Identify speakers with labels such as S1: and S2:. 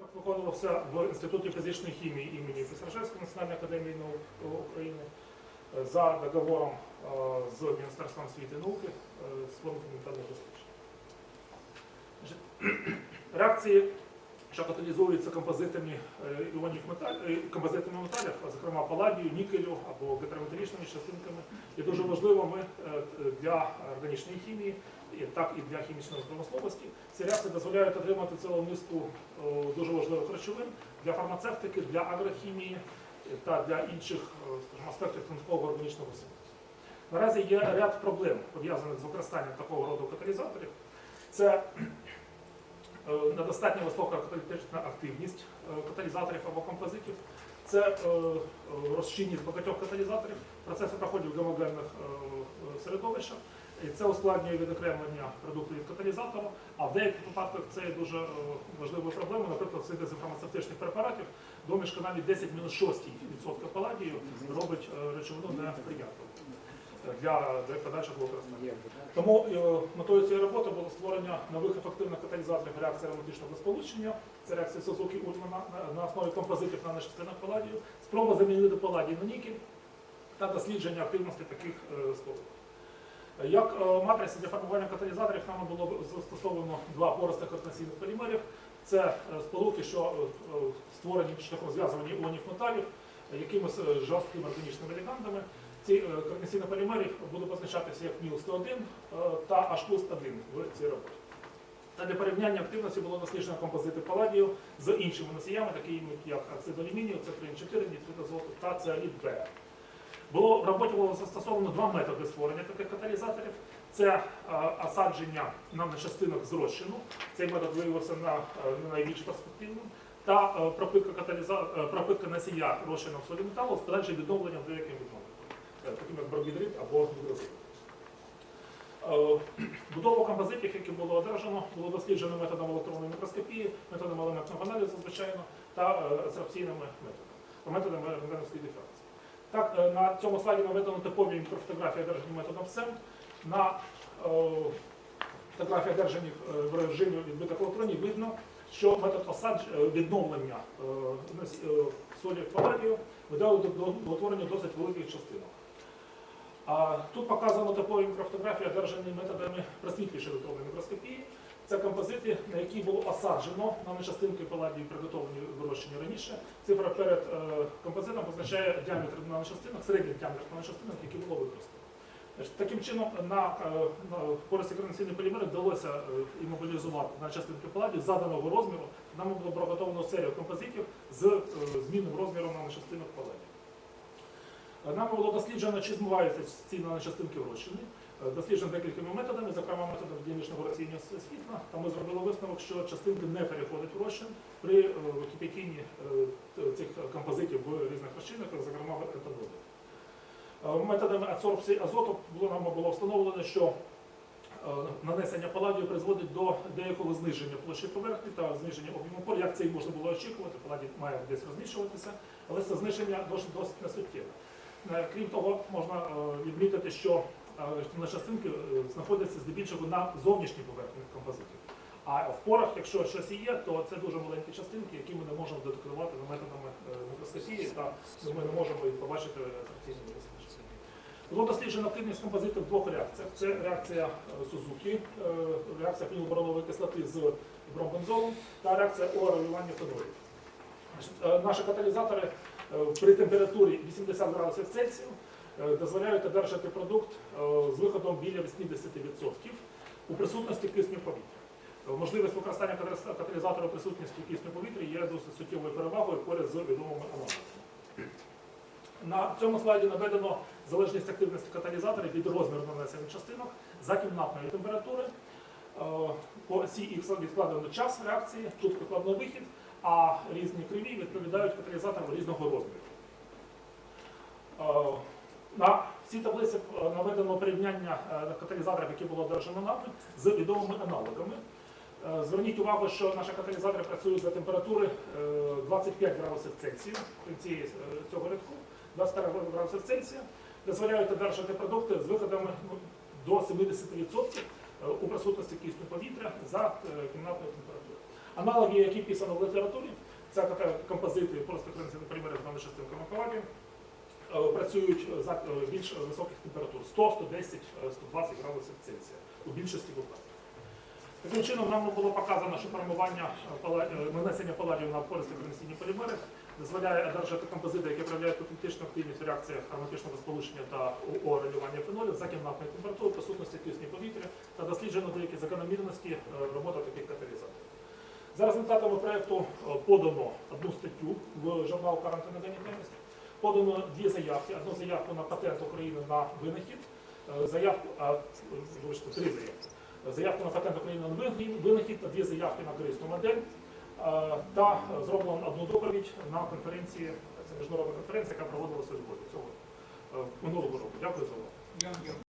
S1: Так виконувався в Інституті фізичної хімії імені Писаржевської Національної академії наук України е, за договором е, з Міністерством освіти і науки е, з фонду гуманітарних досліджень. Реакції, що каталізуються композитами е, іонів металь, е, композитами металів, а зокрема паладію, нікелю або гетерометалічними частинками, є дуже важливими е, для органічної хімії, так і для хімічної промисловості. Ці реакції дозволяють отримати цілу низку дуже важливих речовин для фармацевтики, для агрохімії та для інших скажімо, аспектів тонкого органічного синтезу. Наразі є ряд проблем пов'язаних з використанням такого роду каталізаторів. Це недостатньо висока каталітична активність е, каталізаторів або композитів. Це е, е, розчинність багатьох каталізаторів, процеси проходять в гомогенних е, е, середовищах. І це ускладнює відокремлення продукту від каталізатора, а в деяких випадках це є дуже е, важливою проблемою, наприклад, синтез фармацевтичних препаратів домішка навіть 10-6% паладію робить е, речовину неприятною для, подальшого використання. Тому е, метою цієї роботи було створення нових ефективних каталізаторів реакції ароматичного сполучення. Це реакція Сузуки Ульмана на, основі композитів на частинах паладію, спроба замінити паладій на нікель та дослідження активності таких е, сполук. Як е, матриці для формування каталізаторів нами було застосовано два пористих координаційних полімерів. Це сполуки, що створені шляхом зв'язування іонів металів якимись жорсткими органічними лігандами. Ці е, координаційні полімери будуть позначатися як МІЛ-101 е, та H1 в цій роботі. Та для порівняння активності було досліджено композити паладію з іншими носіями, такими як оксид алюмінію, цитрин 4, нітрит та цианід Б. Було в роботі було застосовано два методи створення таких каталізаторів. Це е, осадження наночастинок з розчину. Цей метод виявився на, на найбільш перспективним. Та пропитка, пропитка носія розчином солі металу з подальшим відновленням деяким відновленням, таким як барбідрит або гідрозит. Е, Будову композитів, які було одержано, було досліджено методом електронної мікроскопії, методом елементного аналізу, звичайно, та е, методами, методами рентгеновської дифракції. Так, е, на цьому слайді наведено типові мікрофотографії, одержані методом SEM. На е, фотографії, одержані е, в режимі відбитих електронів, видно, що метод осадж... е, відновлення е, е, солі паладію видали до утворення досить великих частинок. А тут показано типові мікрофотографії, одержані методами просвітлішої електронної мікроскопії. Це композити, на які було осаджено на наночастинки паладії, приготовлені вирощені раніше. Цифра перед е, композитом позначає діаметр наночастинок, середній діаметр наночастинок, які було використано. Таким чином, на, е, на пористі координаційні полімери вдалося е, імобілізувати на частинки паладії заданого розміру. Нам було приготовлено серію композитів з змінним розміром наночастинок паладії. Е, Нам було досліджено, чи змиваються ці наночастинки в розчині. Е, Досліджено декількома методами, зокрема методом діємічного розсіяння світла. Там ми зробили висновок, що частинки не переходять в розчин при е, кипятінні е, цих композитів в різних розчинниках, зокрема в етаноді. Е, Методами адсорбції азоту було нам було встановлено, що нанесення паладію призводить до деякого зниження площі поверхні та зниження об'єму пор. Як це і можна було очікувати, паладій має десь розміщуватися, але це зниження досить несуттєве. Е, Крім того, можна е, відмітити, що е, частинки е, знаходяться здебільшого на зовнішній поверхні композитів. А в порах, якщо щось і є, то це дуже маленькі частинки, які ми не можемо детектувати методами мікроскопії, та ми не можемо їх побачити фракційними дослідженнями. Було досліджено активність композитів в двох реакціях. Це реакція Сузуки, реакція фенілборонової кислоти з бромбензолом та реакція уаролювання фенолів. Е, Наші каталізатори е, при температурі 80 градусів Цельсію е, дозволяють одержати продукт з виходом біля 80% у присутності кисню повітря. Можливість використання каталізатора у присутності кисню повітря є досить суттєвою перевагою поряд з відомими аналізами. На цьому слайді наведено залежність активності каталізаторів від розміру нанесених частинок за кімнатної температури. По осі Х відкладено час реакції, тут викладено вихід, а різні криві відповідають каталізаторам різного розміру. Е, На цій таблиці е, наведено порівняння е, каталізаторів, які було одержано нами, з відомими аналогами. Зверніть увагу, що наші каталізатори працюють за температури е, 25 градусів е, цього рядку, 25 градусів Цельсія, дозволяють одержати продукти з виходами ну, до 70% е, у присутності кисню повітря за кімнатної температури. Аналоги, які писано в літературі, це композити просто конденсатні полімери з наночастинками паладію, е, працюють за е, більш високих температур 100, 110, е, 120 градусів Цельсія у більшості випадків. Таким чином нам було показано, що формування е, нанесення паладію на пористі конденсаційні полімери дозволяє одержати композити, які проявляють критичну активність в реакціях ароматичного сполучення та ОРелювання фенолів за кімнатної температури, присутності кисню повітря та досліджено деякі закономірності роботи таких каталізаторів. За результатами проєкту е, подано одну статтю в журнал карантиногенні діяльності. Подано дві заявки. Одну заявку на патент України на винахід, е, заявку, а, вибачте, три заявки. Заявку на патент України на винахід- та дві заявки на корисну модель. Е, Та зроблено одну доповідь на конференції, це міжнародна конференція, яка проводилася Львові цього минулого року. Дякую за увагу.